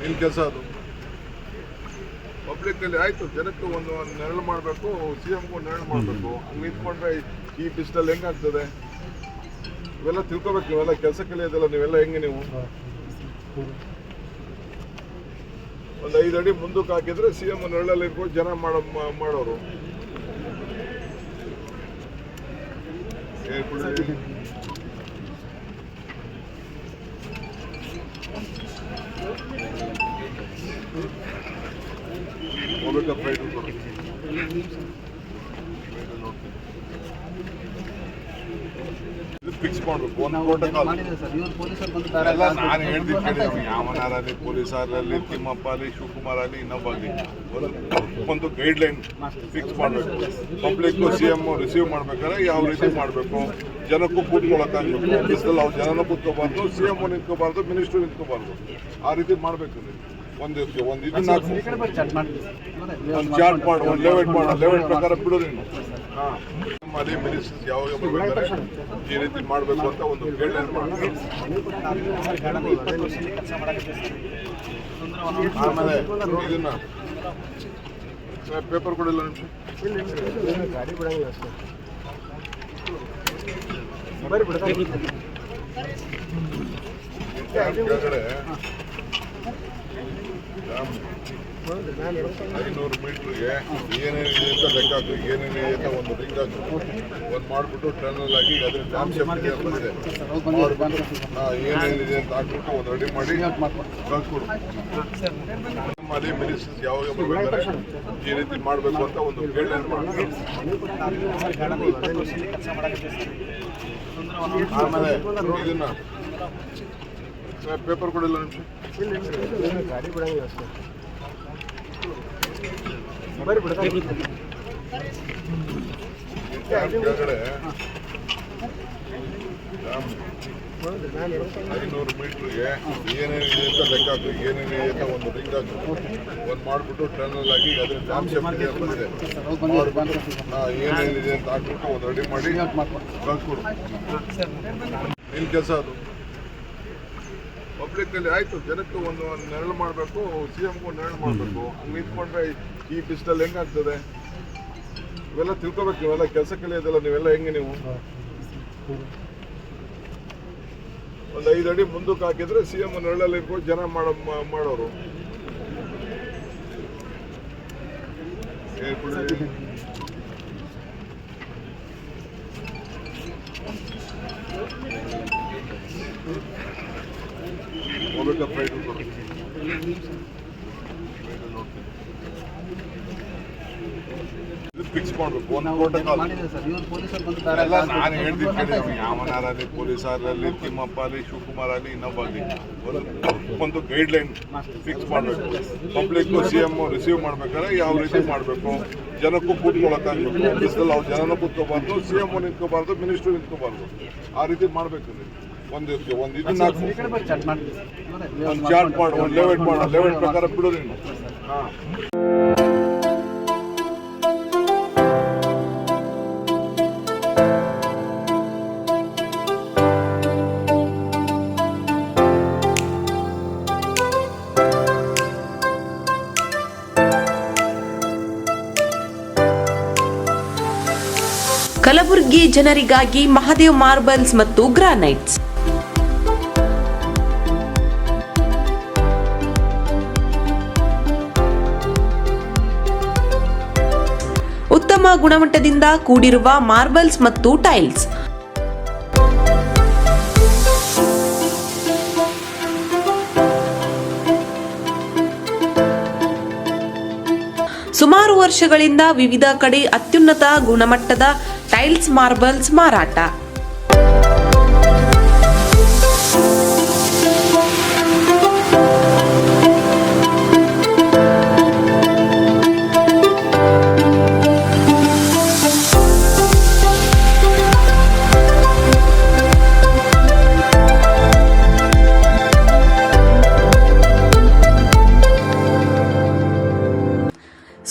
ನಿನ್ನ ಕೆಲಸ ಅದು? ಪಬ್ಲಿಕ್ಕಲ್ಲಿ ಆಯಿತು ಜನಕ್ಕೆ ಒಂದು ನೆರಳು ಮಾಡಬೇಕು ಸಿ ಎಮ್ಗೂ ನೆರಳು ಮಾಡಬೇಕು. ಹಂಗೆ ನಿಂತ್ಕೊಂಡ್ರೆ ಈ ಬಿಸಿಲಲ್ಲಿ ಹೆಂಗಾಗ್ತದೆ ಇವೆಲ್ಲ ತಿಳ್ಕೊಬೇಕು ಇವೆಲ್ಲ ಕೆಲಸ ಕಲಿಯೋದಲ್ಲ ನೀವೆಲ್ಲ ಹೆಂಗೆ ನೀವು? ಒಂದು ಐದು ಅಡಿ ಮುಂದಕ್ಕೆ ಹಾಕಿದ್ರೆ ಸಿ ಎಂ ನೆರಳಲ್ಲಿ ಇಟ್ಕೊಂಡು ಜನ ಮಾಡೋ ಏ ಮಾಡೋರು ಇದು ಫಿಕ್ಸ್ ಮಾಡ್ಬೇಕು ಒಂದು ನಾನು ಯಾವನಾರಲ್ಲಿ ಪೊಲೀಸ್ ಆಗಲಿ ತಿಮ್ಮಪ್ಪ ಆಗಲಿ ಶಿವಕುಮಾರ್ ಆಗಲಿ ಇನ್ನೊಬ್ಬ ಆಗಲಿ ಒಂದು ಗೈಡ್ ಲೈನ್ ಫಿಕ್ಸ್ ಮಾಡಬೇಕು ಪಬ್ಲಿಕ್ ಸಿ ಎಂ ರಿಸೀವ್ ಮಾಡ್ಬೇಕಾದ್ರೆ ಯಾವ ರೀತಿ ಮಾಡಬೇಕು? ಜನಕ್ಕೂ ಕೂತ್ಕೊಳ್ಳೋಕ್ಕಾಗಬೇಕು ಅವ್ರು ಜನನೂ ಕೂತ್ಕೋಬಾರ್ದು ಸಿ ಎಂ ನಿಂತ್ಕೋಬಾರ್ದು ಮಿನಿಸ್ಟ್ರು ನಿಂತ್ಕೋಬಾರ್ದು. ಆ ರೀತಿ ಮಾಡಬೇಕು ಒಂದು ಒಂದು ಇದನ್ನ ಒಂದು ಚಾರ್ಟ್ ಮಾಡು ಒಂದು ಲೆವೆಟ್ ಮಾಡು ಲೆವೆಟ್ ಪ್ರಕಾರ ಬಿಡು ನೀನು. ಮಿನಿಸ್ಟರ್ಸ್ ಯಾವಾಗ ಬರ್ಬೇಕಾದ್ರೆ ಈ ರೀತಿ ಮಾಡಬೇಕು ಅಂತ ಒಂದು ಗೈಡ್ಲೈನ್ ಮಾಡಬೇಕು ಆಮೇಲೆ ಇದನ್ನ ಪೇಪರ್ ಕೊಡಿಲ್ಲ ನಿಮಿಷ ಗಾಡಿ ಬಿಡಂಗಿಲ್ಲ ಅಷ್ಟೇ ಕೆಳಗಡೆ ಐನೂರು ಮೀಟ್ರಿಗೆ ಏನೇನಿದೆ ಅಂತ ಲೆಕ್ಕ ಹಾಕಿ ಏನೇನಿದೆ ಅಂತ ಒಂದು ರಿಂಗ್ ಹಾಕಿ ಒಂದು ಮಾಡಿಬಿಟ್ಟು ಟರ್ನಲ್ ಆಗಿ ಅದ್ರ ಡ್ಯಾಮ್ ಸೇಫ್ಟಿ ಬಂದಿದೆ. ಏನೇನಿದೆ ಅಂತ ಹಾಕ್ಬಿಟ್ಟು ಒಂದು ರೆಡಿ ಮಾಡಿ ಕಳ್ಸ್ಕೊಡು. ಅಲ್ಲಿ ಮಿನಿಸ್ಟರ್ಸ್ ಯಾವಾಗ ಬರ್ಬೇಕಾದ್ರೆ ಈ ರೀತಿ ಮಾಡಬೇಕು ಅಂತ ಒಂದು ಗೈಡ್ಲೈನ್ ಮಾಡಬೇಕು ಆಮೇಲೆ ಇದನ್ನ ಪೇಪರ್ ಕೊಡಿಲ್ಲ ನಿಮಿಷ ಗಾಡಿ ಬಿಡಂಗಿಲ್ಲ ಡ್ಯಾಮ್ ಐನೂರು ಮೀಟ್ರಿಗೆ ಏನೇನಿದೆ ಅಂತ ಲೆಕ್ಕ ಹಾಕಿ. ಏನೇನಿದೆ ಅಂತ ಒಂದು ರಿಂಗ್ ಹಾಕಿ. ಒಂದು ಮಾಡಿಬಿಟ್ಟು ಟರ್ನಲ್ ಆಗಿ ಅದ್ರ ಡ್ಯಾಮ್ ಸೇಫ್ಟಿ ಹಾ, ಏನೇನಿದೆ ಅಂತ ಹಾಕ್ಬಿಟ್ಟು ಒಂದು ರೆಡಿ ಮಾಡಿ ಕಳ್ಸ್ಕೊಡು. ನಿನ್ನ ಕೆಲಸ ಅದು. ಪಬ್ಲಿಕ್ಕಲ್ಲಿ ಆಯಿತು ಜನಕ್ಕೆ ಒಂದು ಒಂದು ನೆರಳು ಮಾಡಬೇಕು ಸಿ ಎಮ್ಗೂ ನೆರಳು ಮಾಡಬೇಕು. ಹಂಗೆ ನಿಂತ್ಕೊಂಡ್ರೆ ಈ ಬಿಸಿಲಲ್ಲಿ ಹೆಂಗಾಗ್ತದೆ ಇವೆಲ್ಲ ತಿಳ್ಕೊಬೇಕು ಇವೆಲ್ಲ ಕೆಲಸ ಕಲಿಯೋದಿಲ್ಲ ನೀವೆಲ್ಲ ಹೆಂಗೆ ನೀವು? ಒಂದು ಐದು ಅಡಿ ಮುಂದಕ್ಕೆ ಹಾಕಿದ್ರೆ ಸಿ ಎಂ ನೆರಳಲ್ಲಿ ಇರ್ಬೋದು ಜನ ಮಾಡೋ ಮಾಡೋರು. ಹೋಗ್ಬೇಕಪ್ಪ ಇದು ಫಿಕ್ಸ್ ಮಾಡ್ಬೇಕು. ಎಲ್ಲ ನಾನು ಹೇಳ್ತೀನಿ ಕೇಳಿ ಪೊಲೀಸ್ ಆಗಲಿ ತಿಮ್ಮಪ್ಪ ಆಗಲಿ ಶಿವಕುಮಾರ್ ಆಗಲಿ ಇನ್ನೊಬ್ಬ ಆಗಲಿ ಒಂದು ಗೈಡ್ ಲೈನ್ ಫಿಕ್ಸ್ ಮಾಡಬೇಕು. ಪಬ್ಲಿಕ್ ಸಿ ಎಂ ರಿಸೀವ್ ಮಾಡ್ಬೇಕಾದ್ರೆ ಯಾವ ರೀತಿ ಮಾಡಬೇಕು? ಜನಕ್ಕೂ ಕೂತ್ಕೊಳ್ಳೋಕ್ಕಾಗಬೇಕು ಬಿಸಿಲಲ್ಲಿ ಅವ್ರು ಜನನೂ ಕೂತ್ಕೋಬಾರ್ದು ಸಿ ಎಂ ನಿಂತ್ಕೋಬಾರ್ದು ಮಿನಿಸ್ಟ್ರು ನಿಂತ್ಕೋಬಾರ್ದು. ಆ ರೀತಿ ಮಾಡಬೇಕು ಒಂದು ಒಂದು ಇದನ್ನ ಒಂದು ಚಾರ್ಟ್ ಮಾಡು ಒಂದು ಲೆವೆಟ್ ಮಾಡು ಲೆವೆಟ್ ಪ್ರಕಾರ ಬಿಡು ನೀನು. ಹಾಂ. ಕಲಬುರಗಿ ಜನರಿಗಾಗಿ ಮಹಾದೇವ್ ಮಾರ್ಬಲ್ಸ್ ಮತ್ತು ಗ್ರಾನೈಟ್ಸ್. ಗುಣಮಟ್ಟದಿಂದ ಕೂಡಿರುವ ಮಾರ್ಬಲ್ಸ್ ಮತ್ತು ಟೈಲ್ಸ್. ಸುಮಾರು ವರ್ಷಗಳಿಂದ ವಿವಿಧ ಕಡೆ ಅತ್ಯುನ್ನತ ಗುಣಮಟ್ಟದ ಟೈಲ್ಸ್ ಮಾರ್ಬಲ್ಸ್ ಮಾರಾಟ.